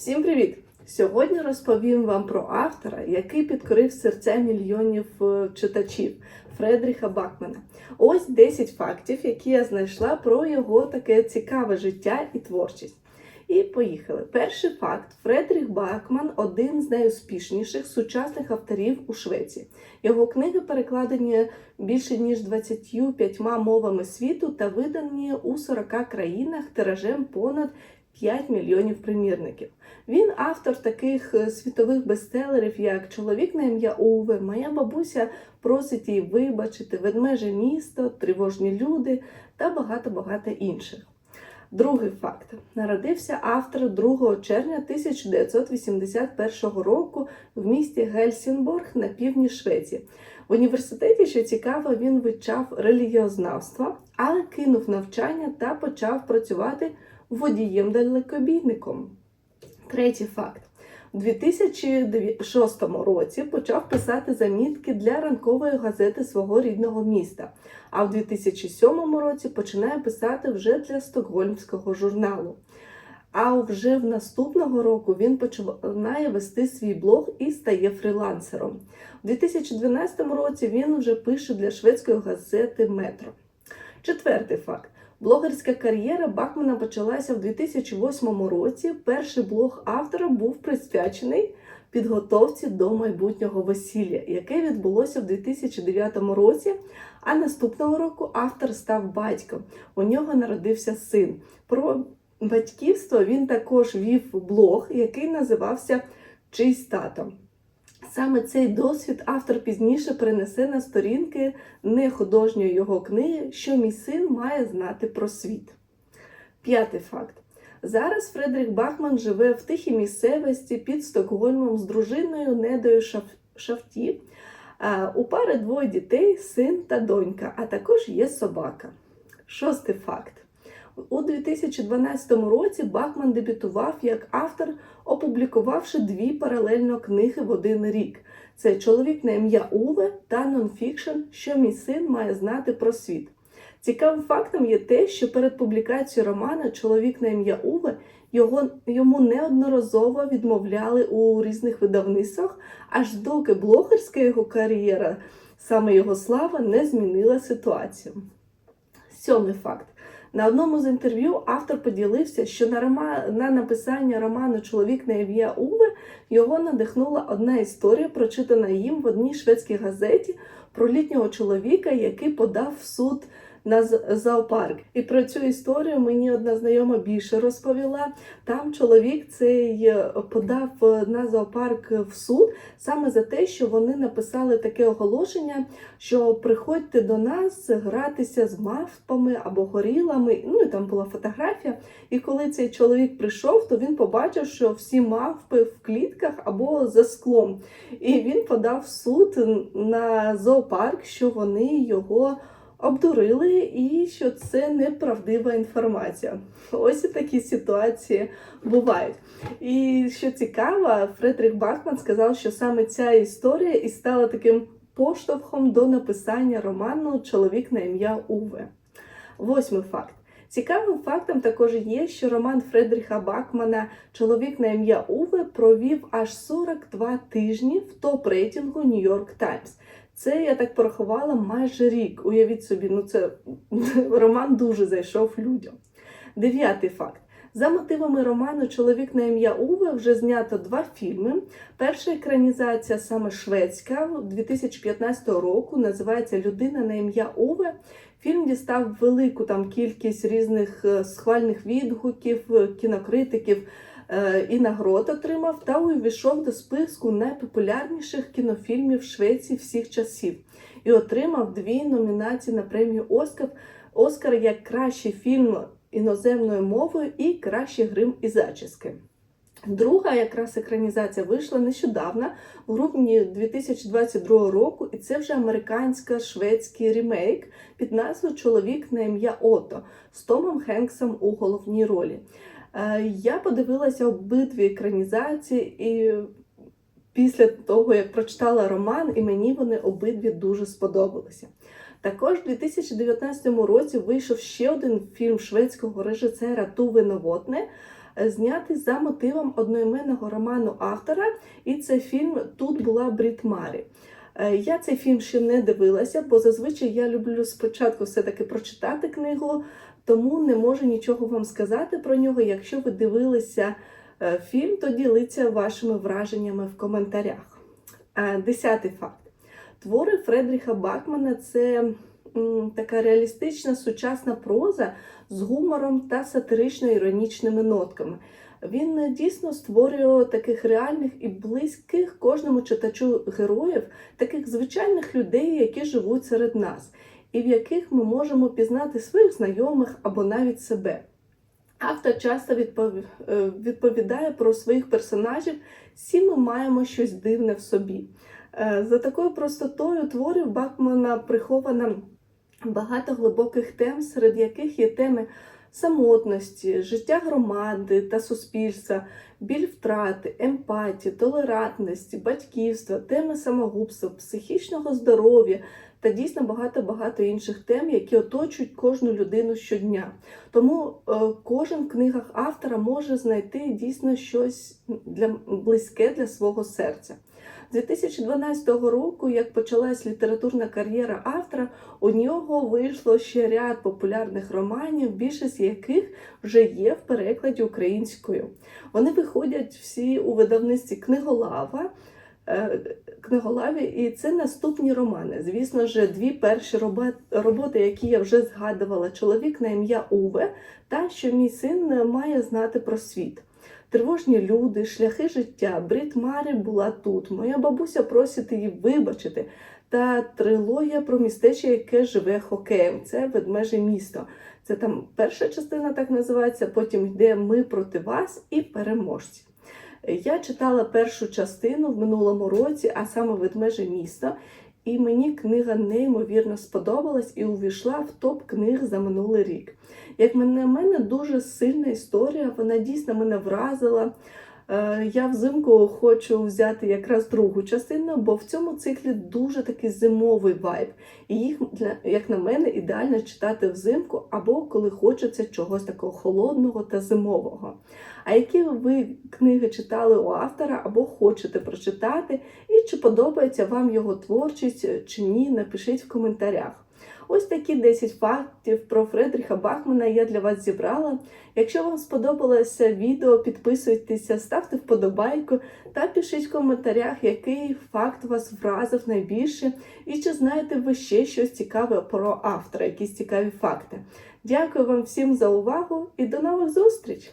Всім привіт! Сьогодні розповім вам про автора, який підкорив серця мільйонів е, читачів Фредріха Бакмана. Ось 10 фактів, які я знайшла про його таке цікаве життя і творчість. І поїхали. Перший факт: Фредріх Бакман один з найуспішніших сучасних авторів у Швеції. Його книги перекладені більше ніж 25 мовами світу та видані у 40 країнах тиражем понад 5 мільйонів примірників. Він автор таких е, світових бестселерів, як Чоловік на ім'я Уве, Моя бабуся просить її вибачити, Ведмеже місто, Тривожні люди та багато-багато інших. Другий факт: народився автор 2 червня 1981 року в місті Гельсінборг на півдні Швеції. В університеті, що цікаво, він вивчав релігіознавство, але кинув навчання та почав працювати водієм-далекобійником. Третій факт. У 2006 році почав писати замітки для ранкової газети свого рідного міста, а в 2007 році починає писати вже для стокгольмського журналу. А вже в наступного року він починає вести свій блог і стає фрілансером. У 2012 році він вже пише для шведської газети Метро. Четвертий факт. Блогерська кар'єра Бакмана почалася в 2008 році. Перший блог автора був присвячений підготовці до майбутнього весілля, яке відбулося в 2009 році. А наступного року автор став батьком. У нього народився син. Про батьківство він також вів блог, який називався Чийсь тато. Саме цей досвід автор пізніше перенесе на сторінки нехудожньої його книги, що мій син має знати про світ. П'ятий факт. Зараз Фредрік Бахман живе в тихій місцевості під Стокгольмом з дружиною Недою Шафті. У пари двоє дітей, син та донька, а також є собака. Шостий факт. У 2012 році Бакман дебютував як автор, опублікувавши дві паралельно книги в один рік: це Чоловік на ім'я Уве та нонфікшн, що мій син має знати про світ. Цікавим фактом є те, що перед публікацією романа Чоловік на ім'я Уве його, йому неодноразово відмовляли у різних видавництвах, аж доки блогерська його кар'єра, саме його слава, не змінила ситуацію. Сьомий факт. На одному з інтерв'ю автор поділився, що на рома... на написання роману Чоловік на ім'я Уве його надихнула одна історія, прочитана їм в одній шведській газеті про літнього чоловіка, який подав в суд на зоопарк. І про цю історію мені одна знайома більше розповіла. Там чоловік цей подав на зоопарк в суд саме за те, що вони написали таке оголошення, що приходьте до нас гратися з мавпами або горілами. Ну і там була фотографія. І коли цей чоловік прийшов, то він побачив, що всі мавпи в клітках або за склом. І він подав суд на зоопарк, що вони його обдурили і що це неправдива інформація. Ось і такі ситуації бувають. І що цікаво, Фредріх Бахман сказав, що саме ця історія і стала таким поштовхом до написання роману Чоловік на ім'я Уве. Восьмий факт. Цікавим фактом також є, що роман Фредріха Бакмана Чоловік на ім'я Уве провів аж 42 тижні в топ-рейтингу Нью-Йорк Таймс. Це я так порахувала майже рік. Уявіть собі, ну це роман дуже зайшов людям. Дев'ятий факт. За мотивами роману Чоловік на ім'я Уве вже знято два фільми. Перша екранізація саме шведська 2015 року називається Людина на ім'я Уве. Фільм дістав велику там кількість різних схвальних відгуків, кінокритиків і нагород отримав та увійшов до списку найпопулярніших кінофільмів Швеції всіх часів і отримав дві номінації на премію Оскар Оскар як кращий фільм іноземною мовою і кращий грим і зачіски. Друга якраз екранізація вийшла нещодавно, в грудні 2022 року, і це вже американсько-шведський ремейк під назвою Чоловік на ім'я Ото з Томом Хенксом у головній ролі. Я подивилася обидві екранізації, і після того, як прочитала роман, і мені вони обидві дуже сподобалися. Також у 2019 році вийшов ще один фільм шведського режисера Туве Новотне е, знятий за мотивом одноіменного роману автора, і це фільм Тут була Брід Марі. Е, Я цей фільм ще не дивилася, бо зазвичай я люблю спочатку все-таки прочитати книгу, тому не можу нічого вам сказати про нього. Якщо ви дивилися е, фільм, то діліться вашими враженнями в коментарях. Е, Десятий факт. Твори Фредріха Бакмана це така реалістична сучасна проза з гумором та сатирично-іронічними нотками. Він е, дійсно створює таких реальних і близьких кожному читачу героїв, таких звичайних людей, які живуть серед нас, і в яких ми можемо пізнати своїх знайомих або навіть себе. Автор часто е, відповідає про своїх персонажів, всі ми маємо щось дивне в собі. Е, За такою простотою творів Бакмана приховано багато глибоких тем, серед яких є теми самотності, життя громади та суспільства, біль втрати, емпатії, толерантності, батьківства, теми самогубства, психічного здоров'я та дійсно багато-багато інших тем, які оточують кожну людину щодня. Тому е, кожен в книгах автора може знайти дійсно щось для близьке для свого серця. З 2012 року, як почалась літературна кар'єра автора, у нього вийшло ще ряд популярних романів, більшість яких вже є в перекладі українською. Вони виходять всі у видавництві книголава. Е, Книголаві, і це наступні романи. Звісно ж, дві перші роботи, які я вже згадувала: чоловік на ім'я Уве та що мій син має знати про світ. Тривожні люди, шляхи життя, Брід Марі була тут. Моя бабуся просить її вибачити. Та трилогія про містечко, яке живе хокеєм. Це ведмеже місто. Це там перша частина так називається. Потім йде Ми проти вас і переможці. Я читала першу частину в минулому році, а саме ведмеже місто. І мені книга неймовірно сподобалась і увійшла в топ книг за минулий рік. Як на мене, дуже сильна історія, вона дійсно мене вразила. Е, Я взимку хочу взяти якраз другу частину, бо в цьому циклі дуже такий зимовий вайб. І їх, для- як на мене, ідеально читати взимку або коли хочеться чогось такого холодного та зимового. А які ви книги читали у автора або хочете прочитати, і чи подобається вам його творчість чи ні, напишіть в коментарях. Ось такі 10 фактів про Фредріха Бахмана я для вас зібрала. Якщо вам сподобалося відео, підписуйтеся, ставте вподобайку та пишіть в коментарях, який факт вас вразив найбільше, і чи знаєте ви ще щось цікаве про автора, якісь цікаві факти. Дякую вам всім за увагу і до нових зустріч!